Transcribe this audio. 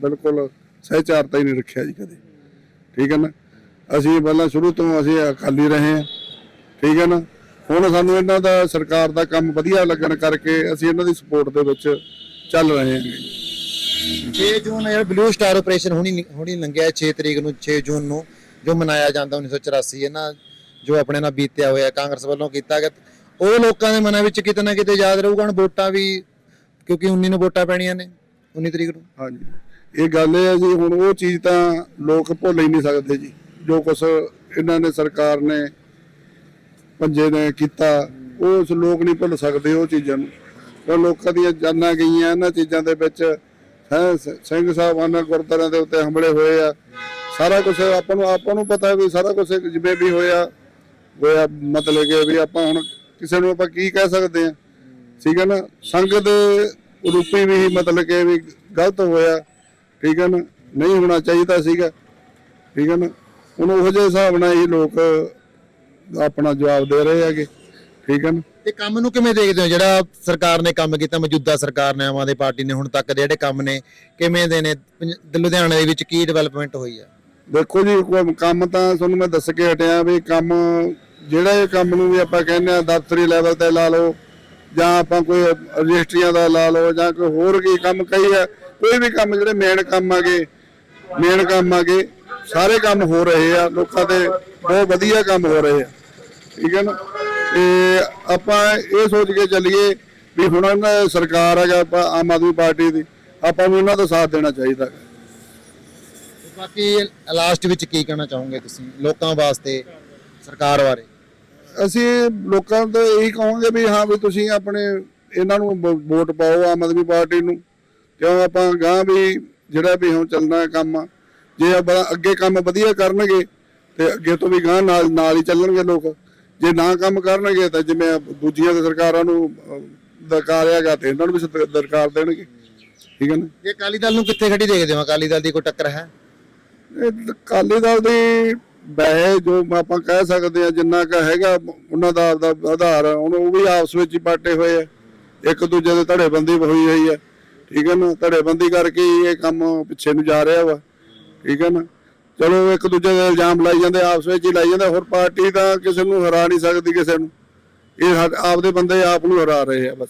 ਬਿਲਕੁਲ ਸਹਿਚਾਰਤਾ ਹੀ ਨਹੀਂ ਰੱਖਿਆ ਜੀ ਕਦੇ। ਠੀਕ ਹੈ ਨਾ? ਅਸੀਂ ਪਹਿਲਾਂ ਸ਼ੁਰੂ ਤੋਂ ਅਸੀਂ ਅਕਾਲੀ ਰਹੇ ਹਾਂ। ਠੀਕ ਹੈ ਨਾ? ਹੁਣ ਸਾਨੂੰ ਇਹਨਾਂ ਦਾ ਸਰਕਾਰ ਦਾ ਕੰਮ ਵਧੀਆ ਲੱਗਣ ਕਰਕੇ ਅਸੀਂ ਇਹਨਾਂ ਦੀ ਸਪੋਰਟ ਦੇ ਵਿੱਚ ਚੱਲ ਰਹੇ ਹਾਂ। 6 ਜੂਨ ਯਾਰ ਬਲੂ ਸਟਾਰ ਆਪਰੇਸ਼ਨ ਹੁਣੀ ਹੁਣੀ ਲੰਘਿਆ 6 ਤਰੀਕ ਨੂੰ 6 ਜੂਨ ਨੂੰ ਜੋ ਮਨਾਇਆ ਜਾਂਦਾ 1984 ਇਹਨਾਂ ਜੋ ਆਪਣੇ ਨਾਲ ਬੀਤਿਆ ਹੋਇਆ ਕਾਂਗਰਸ ਵੱਲੋਂ ਕੀਤਾ ਗਿਆ। ਉਹ ਲੋਕਾਂ ਦੇ ਮਨਾਂ ਵਿੱਚ ਕਿਤੇ ਨਾ ਕਿਤੇ ਯਾਦ ਰਹੂਗਾ ਹੁਣ ਵੋਟਾਂ ਵੀ ਕਿਉਂਕਿ 19 ਨੂੰ ਵੋਟਾਂ ਪੈਣੀਆਂ ਨੇ 19 ਤਰੀਕ ਨੂੰ। ਹਾਂਜੀ। ਇਹ ਗੱਲ ਇਹ ਹੈ ਜੀ, ਹੁਣ ਉਹ ਚੀਜ਼ ਤਾਂ ਲੋਕ ਭੁੱਲ ਹੀ ਨਹੀਂ ਸਕਦੇ ਜੀ। ਜੋ ਕੁਛ ਇਹਨਾਂ ਨੇ ਸਰਕਾਰ ਨੇ ਪੰਜੇ ਨੇ ਕੀਤਾ, ਉਹ ਉਸ ਲੋਕ ਨਹੀਂ ਭੁੱਲ ਸਕਦੇ ਉਹ ਚੀਜ਼ਾਂ ਨੂੰ। ਉਹ ਲੋਕਾਂ ਦੀਆਂ ਜਾਨਾਂ ਗਈਆਂ, ਇਹਨਾਂ ਚੀਜ਼ਾਂ ਦੇ ਵਿੱਚ ਹੈ ਸਿੰਘ ਸਾਹਿਬਾਨਾਂ ਗੁਰਦੁਆਰਿਆਂ ਦੇ ਉੱਤੇ ਹਮਲੇ ਹੋਏ ਆ। ਸਾਰਾ ਕੁਝ ਆਪਾਂ ਨੂੰ ਆਪਾਂ ਨੂੰ ਪਤਾ ਵੀ ਸਾਰਾ ਕੁਝ ਜਿਵੇਂ ਵੀ ਹੋਇਆ ਹੋਇਆ ਮਤਲਬ ਕਿ ਵੀ ਆਪਾਂ ਹੁਣ ਕਿਸੇ ਨੂੰ ਆਪਾਂ ਕੀ ਕਹਿ ਸਕਦੇ ਆ। ਠੀਕ ਹੈ ਨਾ? ਸੰਗਤ ਦੇ ਰੂਪੀ ਵੀ ਮਤਲਬ ਕਿ ਵੀ ਗਲਤ ਹੋਇਆ। ਠੀਕ ਹੈ ਨਾ? ਨਹੀਂ ਹੋਣਾ ਚਾਹੀਦਾ ਸੀਗਾ। ਠੀਕ ਹੈ ਨਾ? ਹੁਣ ਉਹੋ ਜਿਹੇ ਹਿਸਾਬ ਨਾਲ ਹੀ ਲੋਕ ਆਪਣਾ ਜਵਾਬ ਦੇ ਰਹੇ ਹੈਗੇ। ਠੀਕ ਹੈ ਨਾ? ਤੇ ਕੰਮ ਨੂੰ ਕਿਵੇਂ ਦੇਖਦੇ ਹੋ? ਜਿਹੜਾ ਸਰਕਾਰ ਨੇ ਕੰਮ ਕੀਤਾ ਮੌਜੂਦਾ ਸਰਕਾਰ ਨੇ ਆਮ ਆਦਮੀ ਪਾਰਟੀ ਨੇ ਹੁਣ ਤੱਕ ਦੇ ਜਿਹੜੇ ਕੰਮ ਨੇ ਕਿਵੇਂ ਦੇ ਨੇ? ਲੁਧਿਆਣੇ ਦੇ ਵਿੱਚ ਕੀ ਡਿਵੈਲਪਮੈਂਟ ਹੋਈ ਆ? ਦੇਖੋ ਜੀ ਕੰਮ ਤਾਂ ਤੁਹਾਨੂੰ ਮੈਂ ਦੱਸ ਕੇ ਹਟਿਆ ਵੀ ਕੰਮ ਜਿਹੜਾ ਇਹ ਕੰਮ ਨੂੰ ਵੀ ਆਪਾਂ ਕਹਿੰਦੇ ਆ ਦਫ਼ਤਰੀ ਲੈਵਲ ਤੇ ਲਾ ਲਓ ਜਾਂ ਆਪਾਂ ਕੋਈ ਰਜਿਸਟਰੀਆਂ ਦਾ ਲਾ ਲਓ ਜਾਂ ਕੋਈ ਹੋਰ ਕੀ ਕੰਮ ਕਈ ਹੈ, ਕੋਈ ਵੀ ਕੰਮ ਜਿਹੜੇ ਮੇਨ ਕੰਮ ਆਗੇ ਮੇਨ ਕੰਮ ਆਗੇ ਸਾਰੇ ਕੰਮ ਹੋ ਰਹੇ ਆ, ਲੋਕਾਂ ਦੇ ਬਹੁਤ ਵਧੀਆ ਕੰਮ ਹੋ ਰਹੇ ਆ। ਠੀਕ ਹੈ ਨਾ? ਤੇ ਆਪਾਂ ਇਹ ਸੋਚ ਕੇ ਚੱਲੀਏ ਵੀ ਹੁਣ ਇਹਨਾਂ ਸਰਕਾਰ ਹੈਗਾ ਆਪਾਂ ਆਮ ਆਦਮੀ ਪਾਰਟੀ ਦੀ, ਆਪਾਂ ਨੂੰ ਇਹਨਾਂ ਦਾ ਸਾਥ ਦੇਣਾ ਚਾਹੀਦਾ। ਬਾਕੀ ਲਾਸਟ ਵਿੱਚ ਕੀ ਕਹਿਣਾ ਚਾਹੋਗੇ ਤੁਸੀਂ ਲੋਕਾਂ ਵਾਸਤੇ ਸਰਕਾਰ ਬਾਰੇ? ਅਸੀਂ ਲੋਕਾਂ ਤੋਂ ਇਹੀ ਕਹਾਂਗੇ ਵੀ ਹਾਂ ਵੀ ਤੁਸੀਂ ਆਪਣੇ ਇਹਨਾਂ ਨੂੰ ਵੋਟ ਪਾਓ ਆਮ ਆਦਮੀ ਪਾਰਟੀ ਨੂੰ। ਕਿਉਂ ਆਪਾਂ ਗਾਂ ਵੀ ਜਿਹੜਾ ਵੀ ਹੁਣ ਚੱਲਣਾ ਕੰਮ ਜੇ ਅੱਗੇ ਕੰਮ ਵਧੀਆ ਕਰਨਗੇ ਤੇ ਅੱਗੇ ਤੋਂ ਵੀ ਗਾਂ ਨਾਲ ਨਾਲ ਹੀ ਚੱਲਣਗੇ ਲੋਕ। ਜੇ ਨਾ ਕੰਮ ਕਰਨਗੇ ਤਾਂ ਜਿਵੇਂ ਦੂਜੀਆਂ ਸਰਕਾਰਾਂ ਨੂੰ ਦਰਕਾਰਿਆਗਾ ਤੇ ਇਹਨਾਂ ਨੂੰ ਵੀ ਦਰਕਾਰ ਦੇਣਗੇ। ਠੀਕ ਹੈ ਨਾ? ਇਹ ਅਕਾਲੀ ਦਲ ਨੂੰ ਕਿੱਥੇ ਖੜੀ ਦੇਖਦੇ ਹੋ? ਅਕਾਲੀ ਦਲ ਦੀ ਕੋਈ ਟੱਕਰ ਹੈ? ਅਕਾਲੀ ਦਲ ਦੀ ਵੈਸੇ ਜੋ ਆਪਾਂ ਕਹਿ ਸਕਦੇ ਆ ਜਿੰਨਾ ਕ ਹੈਗਾ ਉਹਨਾਂ ਦਾ ਆਪਦਾ ਆਧਾਰ ਹੁਣ ਉਹ ਵੀ ਆਪਸ ਵਿੱਚ ਹੀ ਪਾਟੇ ਹੋਏ ਆ। ਇੱਕ ਦੂਜੇ ਦੇ ਧੜੇਬੰਦੀ ਹੋਈ ਹੋਈ ਆ, ਠੀਕ ਹੈ ਨਾ? ਧੜੇਬੰਦੀ ਕਰਕੇ ਇਹ ਕੰਮ ਪਿੱਛੇ ਨੂੰ ਜਾ ਰਿਹਾ ਵਾ, ਠੀਕ ਹੈ ਨਾ? ਚਲੋ, ਇੱਕ ਦੂਜੇ ਦੇ ਇਲਜ਼ਾਮ ਲਾਈ ਜਾਂਦੇ, ਆਪਸ ਵਿੱਚ ਹੀ ਲਾਈ ਜਾਂਦੇ, ਹੋਰ ਪਾਰਟੀ ਤਾਂ ਕਿਸੇ ਨੂੰ ਹਰਾ ਨਹੀਂ ਸਕਦੀ ਕਿਸੇ ਨੂੰ। ਇਹ ਆਪਦੇ ਬੰਦੇ ਆਪ ਨੂੰ ਹਰਾ ਰਹੇ ਆ, ਬਸ।